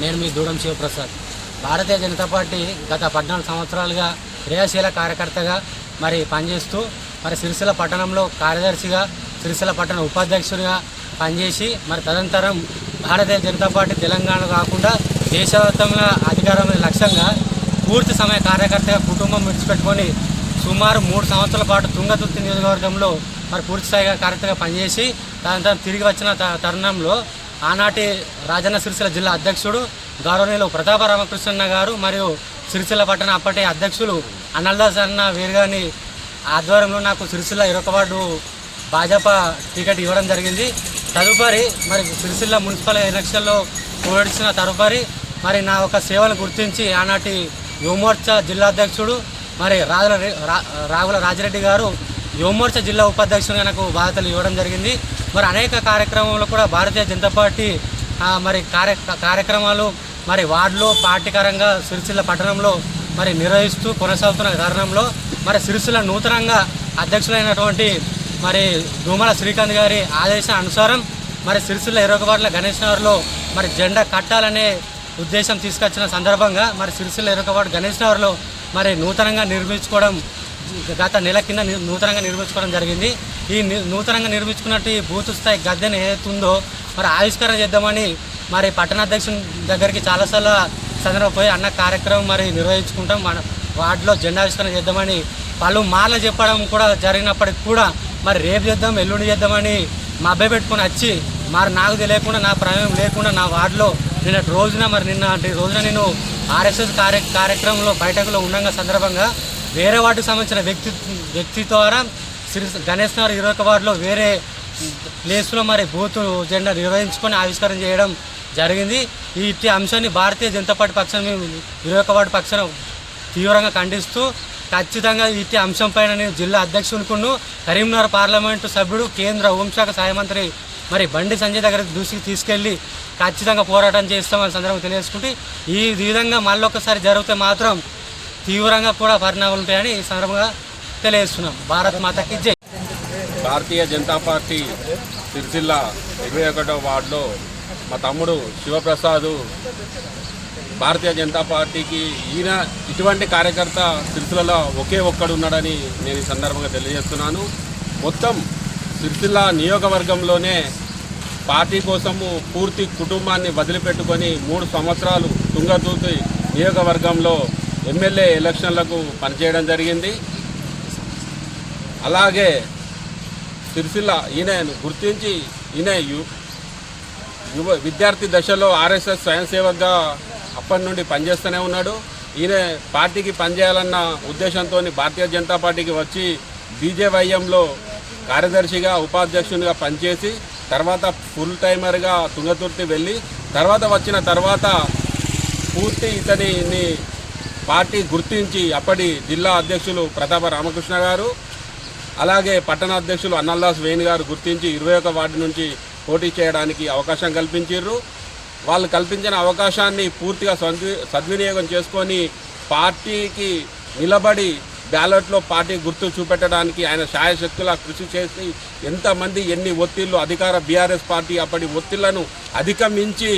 నేను మీ దూడం శివప్రసాద్. భారతీయ జనతా పార్టీ గత పద్నాలుగు సంవత్సరాలుగా క్రియాశీల కార్యకర్తగా మరి పనిచేస్తూ మరి సిరిసిల్ల పట్టణంలో కార్యదర్శిగా సిరిసిల్ల పట్టణ ఉపాధ్యక్షుడిగా పనిచేసి మరి తదనంతరం భారతీయ జనతా పార్టీ తెలంగాణ కాకుండా దేశవ్యాప్తంగా అధికారం లక్ష్యంగా పూర్తి సమయ కార్యకర్తగా కుటుంబం విడిచిపెట్టుకొని సుమారు మూడు సంవత్సరాల పాటు తుంగతుర్తి నియోజకవర్గంలో మరి పూర్తి స్థాయిగా కార్యకర్తగా పనిచేసి దాని తిరిగి వచ్చిన త- తరుణంలో ఆనాటి రాజన్న సిరిసిల్ల జిల్లా అధ్యక్షుడు గౌరవనీయులు ప్రతాప రామకృష్ణ గారు మరియు సిరిసిల్ల పట్టణ అప్పటి అధ్యక్షులు అన్నల్దాస్ అన్న వీరుగాని ఆధ్వర్యంలో నాకు సిరిసిల్ల ఇరొక వార్డు భాజపా టికెట్ ఇవ్వడం జరిగింది. తదుపరి మరి సిరిసిల్ల మున్సిపల్ ఎలక్షన్లో పోరాడిన తదుపరి మరి నా ఒక సేవను గుర్తించి ఆనాటి యువమోర్చా జిల్లా అధ్యక్షుడు మరి రాజుల రా- రాగుల రాజిరెడ్డి గారు యువమోర్చా జిల్లా ఉపాధ్యక్షుడిగా నాకు బాధ్యతలు ఇవ్వడం జరిగింది. మరి అనేక కార్యక్రమంలో కూడా భారతీయ జనతా పార్టీ మరి కార్య కార్యక్రమాలు మరి వార్డులో పార్టీకరంగా సిరిసిల్ల పట్టణంలో మరి నిర్వహిస్తూ కొనసాగుతున్న తరుణంలో మరి సిరిసిల్ల నూతనంగా అధ్యక్షులైనటువంటి మరి దూమల శ్రీకాంత్ గారి ఆదేశం అనుసారం మరి సిరిసిల్ల ఇరవకబాట్ల గణేష్ నగర్లో మరి జెండా కట్టాలనే ఉద్దేశం తీసుకొచ్చిన సందర్భంగా మరి సిరిసిల్ల ఇరవకబాటు గణేష్ నగర్లో మరి నూతనంగా నిర్మించుకోవడం గత నెల కింద నూతనంగా నిర్మించుకోవడం జరిగింది. ఈ నూతనంగా నిర్మించుకున్నట్టు ఈ బూత్ స్థాయి గద్దెను ఏదైతుందో మరి ఆవిష్కరణ చేద్దామని మరి పట్టణాధ్యక్షుని దగ్గరికి చాలాసార్లు సందర్భం పోయి అన్న కార్యక్రమం మరి నిర్వహించుకుంటాం. మన వార్డులో జెండావిష్కరణ చేద్దామని పలు మాల చెప్పడం కూడా జరిగినప్పటికి కూడా మరి రేపు చేద్దాం ఎల్లుండి చేద్దామని మా అబ్బాయి పెట్టుకొని వచ్చి మరి నాకు తెలియకుండా నా ప్రమేయం లేకుండా నా వార్డులో నిన్నటి రోజున మరి నిన్న రోజున నేను ఆర్ఎస్ఎస్ కార్య కార్యక్రమంలో బయటకులో ఉండగా సందర్భంగా వేరే వాటికి సంబంధించిన వ్యక్తి వ్యక్తి ద్వారా శ్రీ గణేష్ నగర్ ఇరవై ఒక వార్డులో వేరే ప్లేస్లో మరి బూత్ జెండా నిర్వహించుకొని ఆవిష్కరణ చేయడం జరిగింది. ఈ ఇట్టి అంశాన్ని భారతీయ జనతా పార్టీ పక్షాన మేము ఇరవై ఒక వార్డు పక్షాన తీవ్రంగా ఖండిస్తూ ఖచ్చితంగా ఇట్టి అంశంపైన నేను జిల్లా అధ్యక్షునికును కరీంనగర్ పార్లమెంటు సభ్యుడు కేంద్ర హోంశాఖ సహాయ మంత్రి మరి బండి సంజయ్ దగ్గరికి దూసుకు తీసుకెళ్ళి ఖచ్చితంగా పోరాటం చేస్తామని సందర్భంగా తెలియజేసుకుంటే ఈ విధంగా మళ్ళొకసారి జరిగితే మాత్రం తీవ్రంగా కూడా పరిణామాలు ఉంటాయని ఈ సందర్భంగా తెలియజేస్తున్నాం. భారత్ మాతకి జై. భారతీయ జనతా పార్టీ సిరిసిల్ల ఇరవై ఒకటో వార్డులో మా తమ్ముడు శివప్రసాద్ భారతీయ జనతా పార్టీకి ఈయన ఇటువంటి కార్యకర్త సిరిసిల్లలో ఒకే ఒక్కడు ఉన్నాడని నేను ఈ సందర్భంగా తెలియజేస్తున్నాను. మొత్తం సిరిసిల్ల నియోజకవర్గంలోనే పార్టీ కోసము పూర్తి కుటుంబాన్ని వదిలిపెట్టుకొని మూడు సంవత్సరాలు తుంగతూతి నియోజకవర్గంలో ఎమ్మెల్యే ఎలక్షన్లకు పనిచేయడం జరిగింది. అలాగే సిరిసిల్ల ఈయన గుర్తించి ఈయన యు యువ విద్యార్థి దశలో ఆర్ఎస్ఎస్ స్వయం సేవక్గా అప్పటి నుండి పనిచేస్తూనే ఉన్నాడు. ఈయన పార్టీకి పనిచేయాలన్న ఉద్దేశంతో భారతీయ జనతా పార్టీకి వచ్చి బీజేవైఎంలో కార్యదర్శిగా ఉపాధ్యక్షునిగా పనిచేసి తర్వాత ఫుల్ టైమర్గా తుంగతుర్తి వెళ్ళి తర్వాత వచ్చిన తర్వాత పూర్తి ఇతనిని పార్టీ గుర్తించి అప్పటి జిల్లా అధ్యక్షులు ప్రతాప రామకృష్ణ గారు అలాగే పట్టణ అధ్యక్షులు అన్నల్దాస్ వేణి గారు గుర్తించి ఇరవై ఒక వార్డు నుంచి పోటీ చేయడానికి అవకాశం కల్పించారు వాళ్ళు కల్పించిన అవకాశాన్ని పూర్తిగా సద్వి సద్వినియోగం చేసుకొని పార్టీకి నిలబడి బ్యాలెట్లో పార్టీ గుర్తు చూపెట్టడానికి ఆయన శాయశక్తుల కృషి చేసి ఎంతమంది ఎన్ని ఒత్తిళ్ళు అధికార బీఆర్ఎస్ పార్టీ అప్పటి ఒత్తిళ్ళను అధిగమించి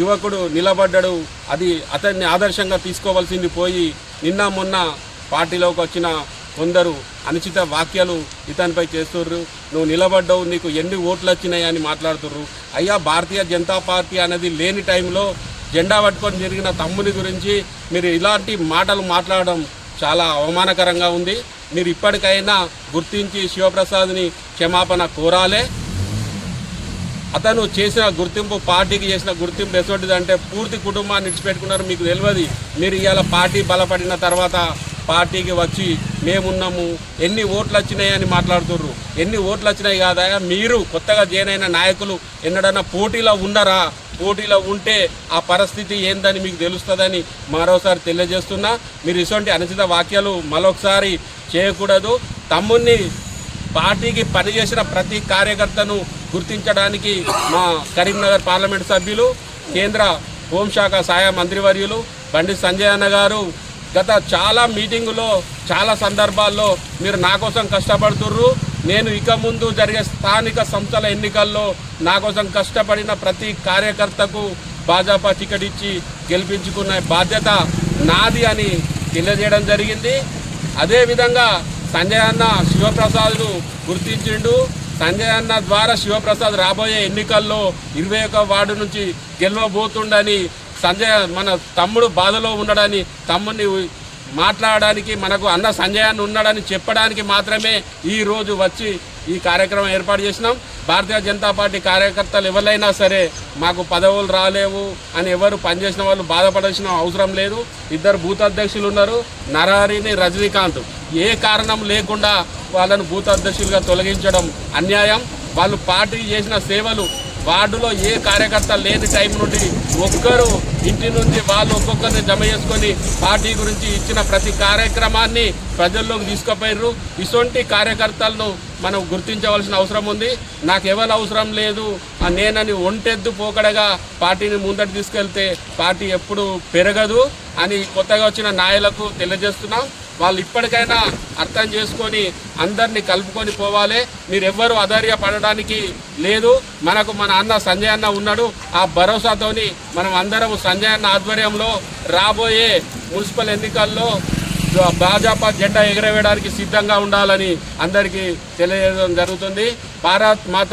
యువకుడు నిలబడ్డాడు. అది అతన్ని ఆదర్శంగా తీసుకోవాల్సింది పోయి నిన్న మొన్న పార్టీలోకి వచ్చిన కొందరు అనుచిత వాక్యాలు ఇతనిపై చేస్తుర్రు. నువ్వు నిలబడ్డావు నీకు ఎన్ని ఓట్లు వచ్చినాయి అని మాట్లాడుతుర్రు. అయ్యా భారతీయ జనతా పార్టీ అనేది లేని టైంలో జెండా పట్టుకొని జరిగిన తమ్ముని గురించి మీరు ఇలాంటి మాటలు మాట్లాడడం చాలా అవమానకరంగా ఉంది. మీరు ఇప్పటికైనా గుర్తించి శివప్రసాద్ని క్షమాపణ కోరాలే. అతను చేసిన గుర్తింపు పార్టీకి చేసిన గుర్తింపు ఎటువంటిది అంటే పూర్తి కుటుంబాన్ని విడిచిపెట్టుకున్నారు మీకు తెలియదు మీరు ఇవాళ పార్టీ బలపడిన తర్వాత పార్టీకి వచ్చి మేమున్నాము ఎన్ని ఓట్లు వచ్చినాయి అని మాట్లాడుతుర్రు. ఎన్ని ఓట్లు వచ్చినాయి కాదా? మీరు కొత్తగా జాయిన్ అయిన నాయకులు ఎన్నడన్నా పోటీలో ఉన్నారా? పోటీలో ఉంటే ఆ పరిస్థితి ఏందని మీకు తెలుస్తుందని మరోసారి తెలియజేస్తున్నా. మీరు ఇటువంటి అనుచిత వాక్యాలు మరొకసారి చేయకూడదు. తమ్ముణ్ణి పార్టీకి పనిచేసిన ప్రతి కార్యకర్తను గుర్తించడానికి మా కరీంనగర్ పార్లమెంట్ సభ్యులు కేంద్ర హోంశాఖ సహాయ మంత్రివర్యులు బండి సంజయ్ అన్న గారు గత చాలా మీటింగులో చాలా సందర్భాల్లో మీరు నా కోసం కష్టపడుతుర్రు. నేను ఇక ముందు జరిగే స్థానిక సంస్థల ఎన్నికల్లో నా కోసం కష్టపడిన ప్రతి కార్యకర్తకు భాజపా టికెట్ ఇచ్చి గెలిపించుకునే బాధ్యత నాది అని తెలియజేయడం జరిగింది. అదేవిధంగా సంజయ్ అన్న శివప్రసాద్ను గుర్తించిండు. సంజయ్ అన్న ద్వారా శివప్రసాద్ రాబోయే ఎన్నికల్లో ఇరవై ఒక వార్డు నుంచి గెలవబోతుండని సంజయ్ మన తమ్ముడు బాధలో ఉండడని తమ్ముడిని మాట్లాడడానికి మనకు అన్న సంజయ్ అన్న ఉన్నాడని చెప్పడానికి మాత్రమే ఈరోజు వచ్చి ఈ కార్యక్రమం ఏర్పాటు చేసినాం. భారతీయ జనతా పార్టీ కార్యకర్తలు ఎవరైనా సరే మాకు పదవులు రాలేవు అని ఎవరు పనిచేసిన వాళ్ళు బాధపడాల్సిన అవసరం లేదు. ఇద్దరు బూత్ అధ్యక్షులు ఉన్నారు. నరహరిని రజనీకాంత్. ఏ కారణం లేకుండా వాళ్ళను బూత్ అధ్యక్షులుగా తొలగించడం అన్యాయం? వాళ్ళు పార్టీ చేసిన సేవలు వార్డులో ఏ కార్యకర్త లేని టైం నుండి ఒక్కరు ఇంటి నుంచి వాళ్ళు ఒక్కొక్కరిని జమ చేసుకొని పార్టీ గురించి ఇచ్చిన ప్రతి కార్యక్రమాన్ని ప్రజల్లోకి తీసుకుపోయారు ఇటువంటి కార్యకర్తలను మనం గుర్తించవలసిన అవసరం ఉంది. నాకు ఎవరు అవసరం లేదు. నేనని ఒంటెద్దు పోకడగా పార్టీని ముందటి తీసుకెళ్తే పార్టీ ఎప్పుడు పెరగదు అని కొత్తగా వచ్చిన నాయలకు తెలియజేస్తున్నాం. వాళ్ళు ఇప్పటికైనా అర్థం చేసుకొని అందరినీ కలుపుకొని పోవాలి. మీరెవ్వరూ ఎవ్వరు అధైర్య పడడానికి లేదు. మనకు మన అన్న సంజయ్ అన్న ఉన్నాడు. ఆ భరోసాతోని మనం అందరం సంజయ్ అన్న ఆధ్వర్యంలో రాబోయే మున్సిపల్ ఎన్నికల్లో భాజపా జెండా ఎగరవేయడానికి సిద్ధంగా ఉండాలని అందరికీ తెలియజేయడం జరుగుతుంది. భారత్ మాత